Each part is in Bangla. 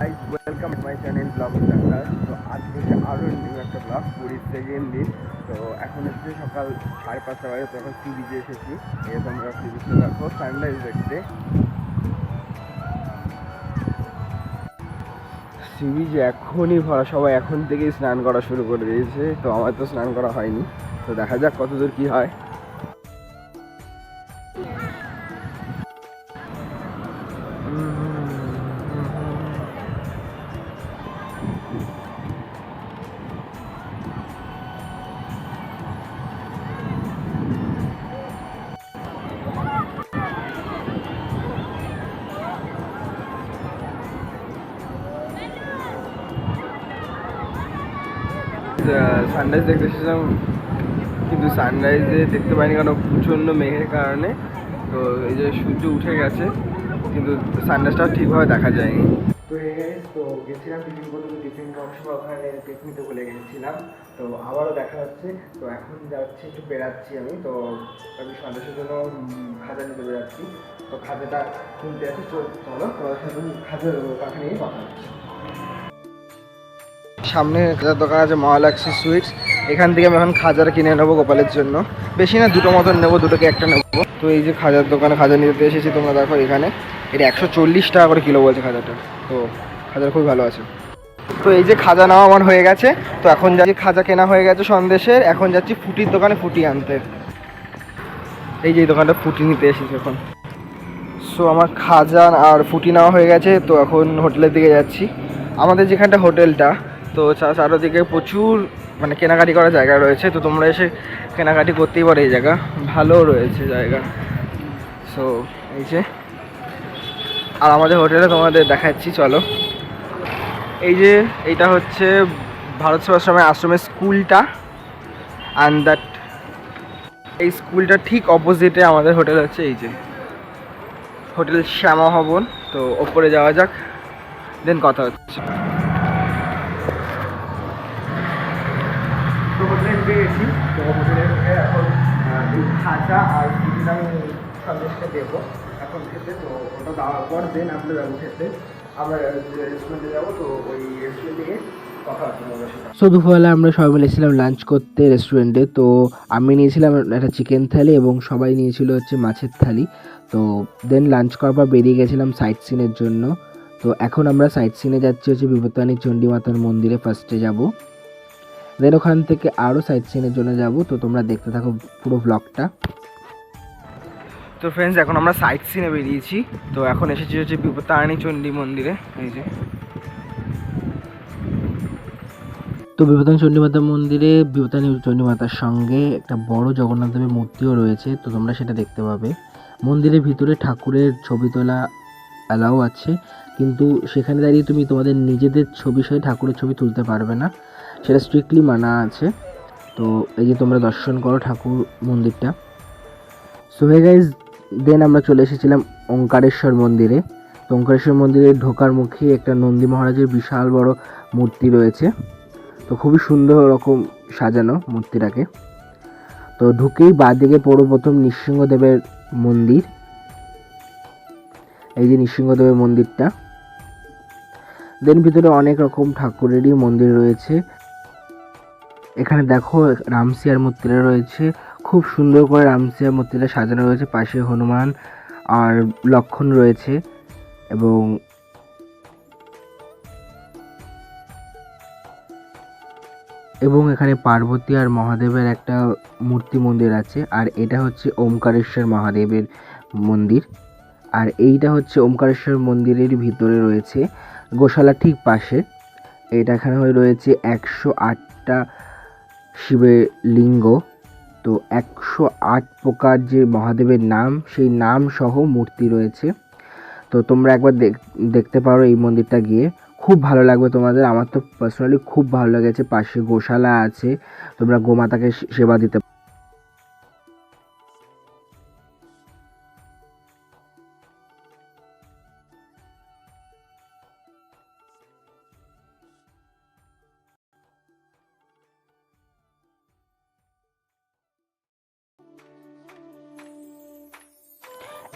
Guys welcome my channel vlog Bangla তো আজকে হচ্ছে আরও নিউ একটা ব্লগ পুরীর সেকেন্ড দিন। তো এখন হচ্ছে সকাল সাড়ে পাঁচটা বাজে, তো এখন সি বিচে এসেছি। এই তোমরা সি বিচে দেখো সানরাইজ দেখতে। সি বিচ এখনই ভরা, সবাই এখন থেকেই স্নান করা শুরু করে দিয়েছে, তো আমার তো স্নান করা হয়নি। তো দেখা যাক কতদূর কী হয়। সানরাইজ দেখতে এসেছিলাম কিন্তু সানরাইজে দেখতে পাইনি কারণ প্রচণ্ড মেঘের কারণে। তো এই যে সূর্য উঠে গেছে, কিন্তু সানরাইজটা ঠিকভাবে দেখা যায়নি। তো তো গেছিলাম টিফিন করতে টিফিন করার সময় ওখানে টিফিন নিতে ভুলে গেছিলাম। তো আবারও দেখা হচ্ছে, তো এখন যাচ্ছি, একটু বেরাচ্ছি আমি। তো আমি সন্দেশের জন্য খাজা নিতে বেরাচ্ছি তো খাজাটা কিনতে আছে চলো তোমার সাথে খাজার কথা নিয়ে কথা হচ্ছে। সামনে একটা দোকান আছে মহালক্ষ্মী সুইটস। এখান থেকে আমি এখন খাজার কিনে নেব গোপালের জন্য। বেশি না, দুটো মতন নেব, দুটোকে একটা নেব। তো এই যে খাজার দোকানে খাজা নিতে এসেছি তোমরা দেখো এখানে। এটা একশো চল্লিশ টাকা করে কিলো বলছে খাজাটা। তো খাজার খুব ভালো আছে। তো এই যে খাজা নেওয়া আমার হয়ে গেছে। তো এখন যাচ্ছি, খাজা কেনা হয়ে গেছে সন্দেশের। এখন যাচ্ছি ফুটির দোকানে ফুটি আনতে। এই যে দোকানটা ফুটি নিতে এসেছি এখন। সো আমার খাজা আর ফুটি নেওয়া হয়ে গেছে। তো এখন হোটেলের দিকে যাচ্ছি। আমাদের যেখানটা হোটেলটা তো চারোদিকে প্রচুর মানে কেনাকাটি করার জায়গা রয়েছে, তো তোমরা এসে কেনাকাটি করতেই পারো এই জায়গা। ভালো রয়েছে জায়গা। সো এই যে, আর আমাদের হোটেলে তোমাদের দেখাচ্ছি, চলো। এই যে, এইটা হচ্ছে ভারত সেবাশ্রমের আশ্রমের স্কুলটা। অ্যান্ড দ্যাট এই স্কুলটা ঠিক অপোজিটে আমাদের হোটেল হচ্ছে, এই যে। হোটেল শ্যামা ভবন, তো ওপরে যাওয়া যাক দেন কথা হচ্ছে। তো গেছি তো হোটেলে ঢুকে এখন খাজা আর আমি সন্দেশটা দেবো। এখন খেতে, তো ওটা দেওয়ার পর দেন আমরা যাব খেতে। আমরা রেস্টুরেন্টে যাব, তো ওই রেস্টুরেন্ট থেকে সো দুপুরবেলা আমরা সবাই মিলে এসেছিলাম লাঞ্চ করতে রেস্টুরেন্টে তো আমি নিয়েছিলাম একটা চিকেন থালি এবং সবাই নিয়েছিল হচ্ছে মাছের থালি তো দেন লাঞ্চ করার পর বেরিয়ে গেছিলাম সাইট সিনের জন্য। তো এখন আমরা সাইট সিনে যাচ্ছি হচ্ছে বিপত্তানি চণ্ডী মাতার মন্দিরে ফার্স্টে যাব। দেন ওখান থেকে আরও সাইট সিনের জন্য যাব। তো তোমরা দেখতে থাকো পুরো ব্লগটা তো ফ্রেন্ডস এখন আমরা সাইট সিনে বেরিয়েছি। তো এখন এসেছি হচ্ছে বিপত্তারিণী চণ্ডী মন্দিরে। এই যে। তো বিপদান চণ্ডী মাতা মন্দিরে বিপদানী চণ্ডী মাতার সঙ্গে একটা বড় জগন্নাথ দেবের মূর্তিও রয়েছে। তো তোমরা সেটা দেখতে পাবে। মন্দিরের ভিতরে ঠাকুরের ছবি তোলা অ্যালাও আছে। কিন্তু সেখানে দাঁড়িয়ে তুমি তোমাদের নিজেদের ছবি সহ ঠাকুরের ছবি তুলতে পারবে না। সেটা স্ট্রিক্টলি মানা আছে। তো এই যে তোমরা দর্শন করো ঠাকুর মন্দিরটা। সো হে গাইজ দেন আমরা চলে এসেছিলাম ওঙ্কারেশ্বর মন্দিরে। তো ওঙ্কারেশ্বর মন্দিরে ঢোকার মুখে একটা নন্দী মহারাজের বিশাল বড় মূর্তি রয়েছে। তো খুবই সুন্দর রকম সাজানো মূর্তিটাকে। তো ঢুকেই বাঁদিকে পড়ো প্রথম নৃসিংহদেবের মন্দির। এই যে নৃসিংহদেবের মন্দিরটা। দেন ভিতরে অনেক রকম ঠাকুরেরই মন্দির রয়েছে। এখানে দেখো, রামসিয়ার মূর্তিটা রয়েছে। খুব সুন্দর করে রামসিয়ার মূর্তিটা সাজানো রয়েছে। পাশে হনুমান আর লক্ষণ রয়েছে এবং এবং এখানে পার্বতী আর মহাদেবের একটা মূর্তি মন্দির আছে। আর এটা হচ্ছে ওমকারেশ্বর মহাদেবের মন্দির। আর এইটা হচ্ছে ওমকারেশ্বর মন্দিরের ভিতরে রয়েছে। গোশালা ঠিক পাশে। এটা এখানে রয়েছে একশো আটটা শিবের লিঙ্গ তো একশো আট প্রকার যে মহাদেবের নাম, সেই নাম সহ মূর্তি রয়েছে। তো তোমরা একবার দেখ- দেখতে পারো এই মন্দিরটা গিয়ে। খুব ভালো লাগবে তোমাদের। আমার তো পার্সোনালি খুব ভালো লেগেছে। পাশে গোশালা আছে। তোমরা গোমাতাকে সেবা দিতে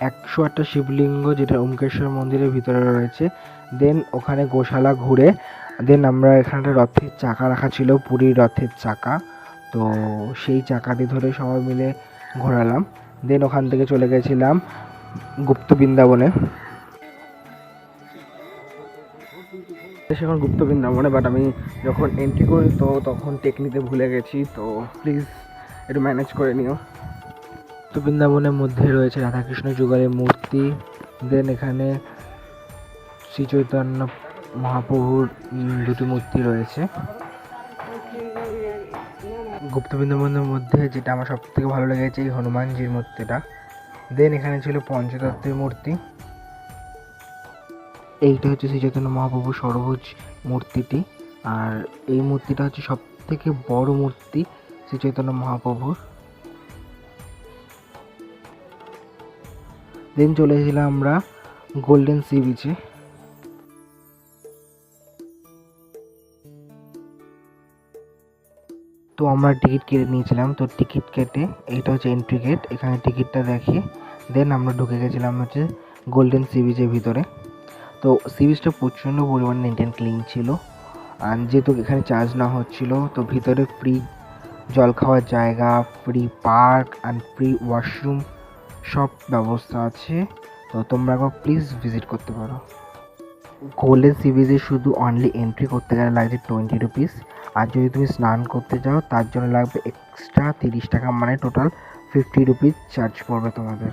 একশো আটটা শিবলিঙ্গ যেটা ওমকেশ্বর মন্দিরের ভিতরে রয়েছে। দেন ওখানে গোশালা ঘুরে দেন আমরা এখানে একটা রথের চাকা রাখা ছিল, পুরীর রথের চাকা। তো সেই চাকাটি ধরে সবাই মিলে ঘোরালাম। দেন ওখান থেকে চলে গেছিলাম গুপ্ত বৃন্দাবনে। সেখন গুপ্ত বৃন্দাবনে বাট আমি যখন এন্ট্রি করি, তো তখন টেকনিতে ভুলে গেছি, তো প্লিজ একটু ম্যানেজ করে নিও। গুপ্ত বৃন্দাবনের মধ্যে রয়েছে রাধাকৃষ্ণ যুগলের মূর্তি দেন এখানে শ্রী চৈতন্য মহাপ্রভুর দুটি মূর্তি রয়েছে। গুপ্ত বৃন্দাবনের মধ্যে যেটা আমার সব থেকে ভালো লেগেছে, এই হনুমানজির মূর্তিটা। দেন এখানে ছিল পঞ্চতত্ত্বের মূর্তি। এইটা হচ্ছে শ্রী চৈতন্য মহাপ্রভুর সরভুজ মূর্তিটি। আর এই মূর্তিটা হচ্ছে সব থেকে বড় মূর্তি শ্রী চৈতন্য মহাপ্রভুর। দেন চলে এসেছিলাম আমরা গোল্ডেন সি বিচে তো আমরা টিকিট কেটে নিয়েছিলাম, তো টিকিট কেটে এইটা হচ্ছে এন্ট্রি গেট এখানে টিকিটটা দেখে। দেন আমরা ঢুকে গেছিলাম হচ্ছে গোল্ডেন সি বিচের ভিতরে। তো সি বিচটা প্রচণ্ড পরিমাণে নিট অ্যান্ড ক্লিন ছিল। আর যেহেতু এখানে চার্জ না হচ্ছিল, তো ভিতরে ফ্রি জল খাওয়ার জায়গা free park and free washroom সব ব্যবস্থা আছে। তো তোমরা একবার প্লিজ ভিজিট করতে পারো। গোল্ডেন সি বিচে শুধু অনলি এন্ট্রি করতে গেলে লাগছে টোয়েন্টি রুপিস আর যদি তুমি স্নান করতে যাও, তার জন্য লাগবে এক্সট্রা তিরিশ টাকা মানে টোটাল ফিফটি রুপিস চার্জ পড়বে তোমাদের।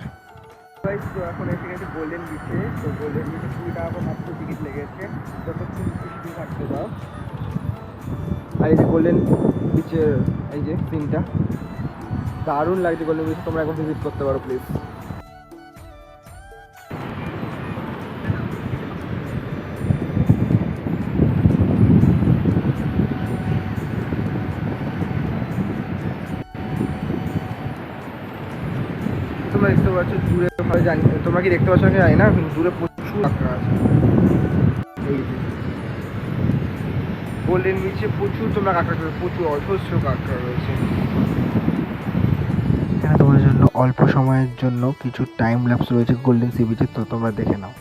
আর এই যে গোল্ডেন বিচের এই যে সিনটা দারুণ লাগছে গোল্ডেন বিচ তোমরা এখন ভিজিট করতে পারো প্লিজ তোমরা দেখতে পাচ্ছ দূরে জানি, তোমরা কি দেখতে পাচ্ছ নাকি জানি না দূরে প্রচুর কাঁকড়া আছে। গোল্ডেন বিচে প্রচুর তোমরা কাঁকড়া প্রচুর অজস্র কাঁকড়া রয়েছে। এখানে তোমাদের জন্য অল্প সময়ের জন্য কিছু টাইম ল্যাপস রয়েছে গোল্ডেন সি বিচে তো তোমরা দেখে নাও।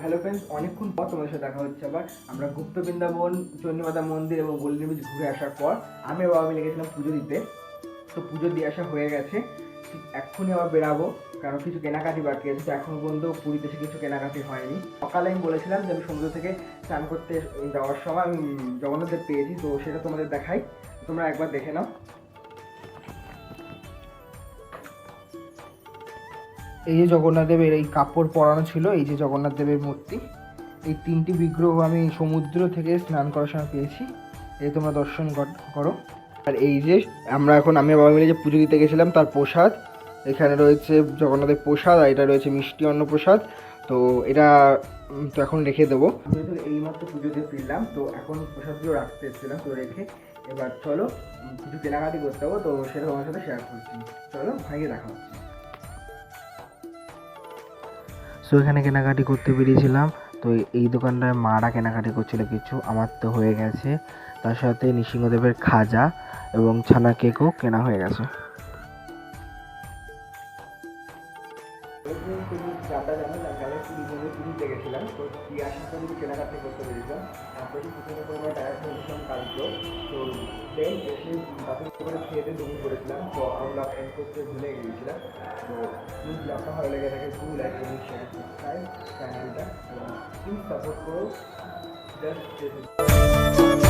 হ্যালো ফ্রেন্ডস অনেকক্ষণ পর তোমাদের সাথে দেখা হচ্ছে আবার। আমরা গুপ্ত বৃন্দাবন চণ্ডীমাতা মন্দির এবং গোল্ডেন বিচ ঘুরে আসার পর আমি বাবা মিলে গেছিলাম পুজো দিতে। তো পুজো দিয়ে আসা হয়ে গেছে। এক্ষুনি আবার বেরাবো, কারণ কিছু কেনাকাটি বাকি আছে। তো এখনও পর্যন্ত পুরীতে কিছু কেনাকাটি হয়নি। সকালে আমি বলেছিলাম যে আমি সমুদ্র থেকে স্নান করতে যাওয়ার সময় আমি জগন্নাথদেব পেয়েছি, তো সেটা তোমাদের দেখাই। তোমরা একবার দেখে নাও। এই যে জগন্নাথ দেবের এই কাপড় পরানো ছিল, এই যে জগন্নাথ দেবের মূর্তি, এই তিনটি বিগ্রহ আমি সমুদ্র থেকে স্নান করার সময় পেয়েছি। এই তোমরা দর্শন কর- আর এই যে আমরা এখন, আমি বাবা মিলে যে পুজো দিতে গেছিলাম, তার প্রসাদ। এখানে রয়েছে জগন্নাথের প্রসাদ, আর এটা রয়েছে মিষ্টি অন্ন প্রসাদ। তো এটা তো এখন রেখে দেবো। আমি তো এইমাত্র পুজো দিয়ে ফিরলাম, তো এখন প্রসাদগুলো রাখতে এসেছিলাম, তো রেখে এবার চলো কিছু কেনাকাটি করতে হবে, তো সেটা তোমার সাথে শেয়ার করছি। চলো, ভাইকে দেখা হচ্ছে। সো এখানে কেনাকাটি করতে বেরিয়েছিলাম, তো এই দোকানটায় মারা কেনাকাটি করছিল কিছু, আমার তো হয়ে গেছে। তার সাথে নৃসিংহদেবের খাজা এবং ছানা কেকও কেনা হয়ে গেছে। প্রথমে করে ডাইরেক্ট হয়েছিলাম কালকে তো দেন এসে তারপরে করে খেয়ে দিয়ে জমি করেছিলাম তো আমরা এন করতে ভুলে গিয়েছিলাম। তো প্লিজ ব্লগটা ভালো লেগে থাকে টু। লাইক এবং শেয়ার সাবস্ক্রাইব চ্যানেলটা প্লিজ সাপোর্ট করো জাস্ট